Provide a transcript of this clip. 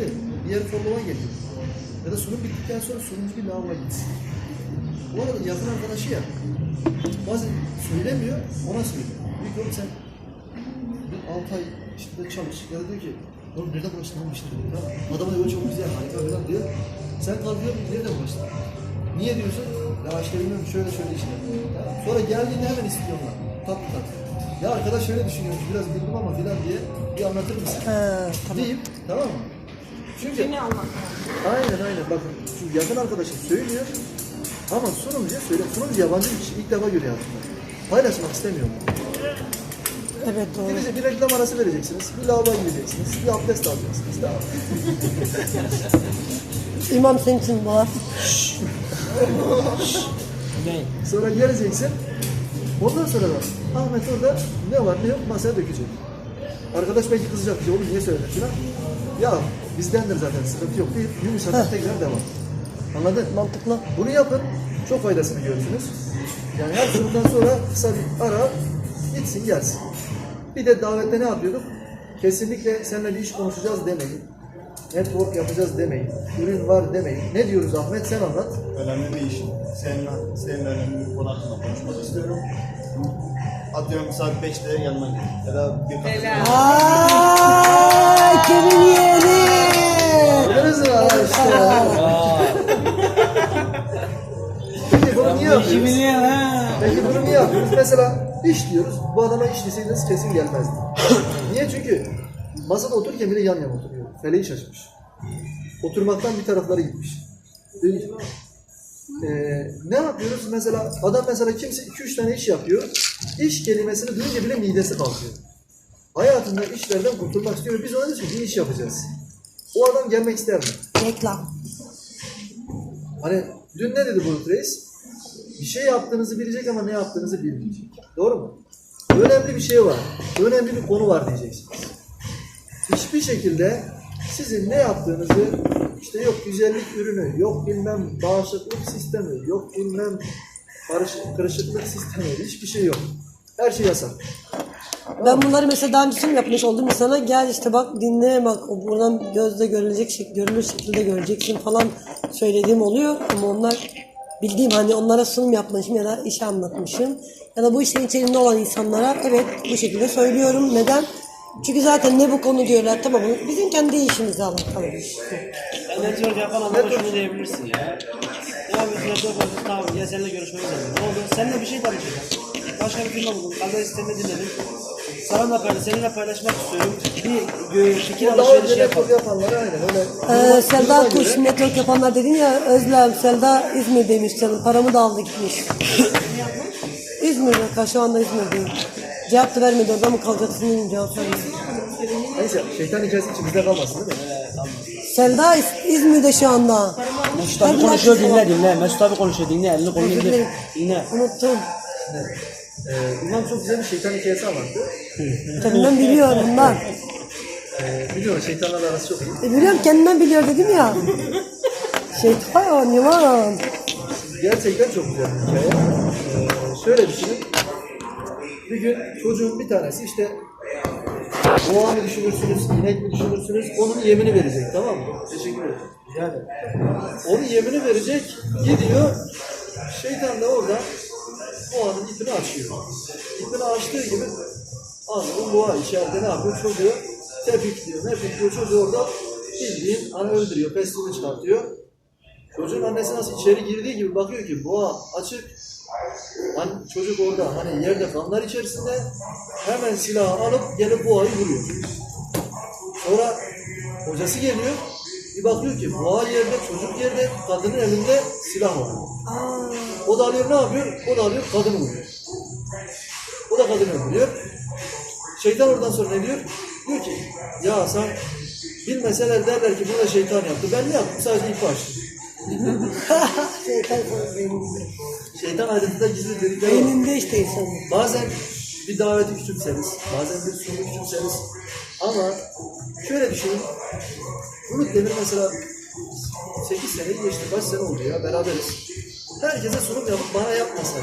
bitti. Diğer formadan geliyor. Ya da sunum bittikten sonra sunumcu bir lavaboya gitsin. Bu arada yakın arkadaşı ya. Bazen söylemiyor, ona söylüyor. Diyor ki oğlum sen bir 6 ay işte çalış. Ya da diyor ki oğlum nerede başlamıştın? Ya, adama diyor çok güzel harika falan diyor. Sen kalkıyor nerede başladın? Niye diyorsun? Ya işte bilmiyorum şöyle şöyle işte. Ya, sonra geldiğinde hemen istiyorlar. Tatlı tatlı. Ya arkadaş şöyle düşünüyormuş biraz bildim ama filan diye bir anlatır mısın? Ha, tamam. Deyip tamam mı? Çünkü Yine anlat. aynen aynen bakın şu yakın arkadaşım söylüyor ama sunumcuya söyle. Sunumcu yabancı bir kişi ilk defa görüyor aslında. Paylaşmak istemiyor. Evet doğru. Birisi bir reklam arası vereceksiniz, bir lavaboya gideceksiniz, bir abdest alacaksınız. Tamam. İmam senin için var. Sonra geleceksin. Ondan sonra da Ahmet orada ne var ne yok masaya dökecek. Arkadaş belki kızacak oğlum niye söyledin. Ya bizdendir zaten sıkıntı yok deyip yumuşatıp tekrar devam. Anladın? Mantıklı. Bunu yapın. Çok faydasını görürsünüz. Yani her sunumdan sonra kısa bir ara gitsin gelsin. Bir de davette ne yapıyorduk? Kesinlikle seninle bir iş konuşacağız demeyin. Network yapacağız demeyin. Ürün var demeyin. Ne diyoruz Ahmet sen anlat. önemli bir iş. Seninle, seninle önemli bir konu hakkında konuşmak istiyorum. Atıyorum saat 5'te yanıma gel. Ya da bir kapı. Helal. Ay kimin yeğeni? Peki bunu niye yapıyoruz? Peki bunu niye yapıyoruz? Mesela iş diyoruz. Bu adama iş deseydiniz kesin gelmezdi. niye? Çünkü masada otururken bile yan yana oturuyor. Feleği şaşmış. Oturmaktan bir tarafları gitmiş. Değil. Ee, ne yapıyoruz? Mesela adam mesela kimse 2-3 tane iş yapıyor. İş kelimesini duyunca bile midesi kalkıyor. Hayatında işlerden kurtulmak istiyor. Biz ona diyoruz ki bir iş yapacağız. O adam gelmek ister mi? Reklam. Hani dün ne dedi Bulut Reis? Bir şey yaptığınızı bilecek ama ne yaptığınızı bilmeyecek. Doğru mu? Önemli bir şey var. Önemli bir konu var diyeceksiniz. Hiçbir şekilde sizin ne yaptığınızı işte yok güzellik ürünü, yok bilmem bağışıklık sistemi, yok bilmem karışık, kırışıklık sistemi hiçbir şey yok. Her şey yasak. Ben bunları mesela daha öncesinde yapmış oldum. Sana gel işte bak dinle bak buradan gözle görülecek şek görülür şekilde göreceksin falan söylediğim oluyor. Ama onlar bildiğim hani onlara sunum yapmışım ya da işi anlatmışım. Ya da bu işin içerisinde olan insanlara evet bu şekilde söylüyorum. Neden? Çünkü zaten ne bu konu diyorlar tamam bu bizim kendi işimizle alakalı bir iş. Ya network yapan adama diyebilirsin ya. Ya biz network yapıyoruz tamam gel seninle görüşmeye. Ne oldu? Seninle bir şey danışacağım. Başka bir firma buldum. Kadar sistemini dinledim. Sana paylaş, seninle paylaşmak istiyorum. Bir e, fikir alışverişi yapalım. yapanlar aynen öyle. Ee, Selda Kuş network yapanlar dedin ya Özlem Selda İzmir'deymiş canım paramı da aldı gitmiş. İzmir'de şu anda İzmir'deyim. Cevap da vermedi orada mı kalacaksın dedim cevap vermedi. Neyse şeytan hikayesi içimizde kalmasın değil mi? Selda İz- İzmir'de şu anda. Mesut abi konuşuyor dinle dinle. Mesut abi konuşuyor dinle. Elini kolunu Özür dilerim. Dinle. Unuttum. Ee, İmam çok güzel bir şeytan hikayesi anlattı. Kendinden biliyor ondan. Ee, biliyorum şeytanlarla arası çok iyi. E, biliyorum kendinden biliyor dedim ya. Şeytan yılan. Gerçekten çok güzel bir hikaye. Ee, şöyle düşünün. Bir gün çocuğun bir tanesi işte boğa mı düşünürsünüz, inek mi düşünürsünüz, onun yemini verecek tamam mı? Teşekkür ederim. Yani onun yemini verecek, gidiyor. Şeytan da orada boğanın ipini açıyor. İpini açtığı gibi aslında boğa içeride ne yapıyor? Çocuğu tepikliyor, tepikliyor. Çocuğu orada bildiğin hani öldürüyor, pestilini çıkartıyor. Çocuğun annesi nasıl içeri girdiği gibi bakıyor ki boğa açık. Hani çocuk orada hani yerde kanlar içerisinde hemen silahı alıp gelip boğayı vuruyor. Sonra hocası geliyor. Bir bakıyor ki boğa yerde, çocuk yerde, kadının elinde silah var. O da alıyor ne yapıyor? O da alıyor kadını vuruyor. O da kadını öldürüyor. Şeytan oradan sonra ne diyor? Diyor ki ya sen bilmeseler derler ki bunu da şeytan yaptı. Ben ne yaptım? Sadece ip açtım. Şeytan beyninde. Şeytan adeta gizli dedikleri. Beyninde işte insanın. Bazen bir daveti küçümseriz, bazen bir sunumu küçümseriz. Ama şöyle düşünün, Bulut Demir mesela 8 seneyi geçti, kaç sene oldu ya beraberiz. Herkese sunum yapıp bana yapmasa.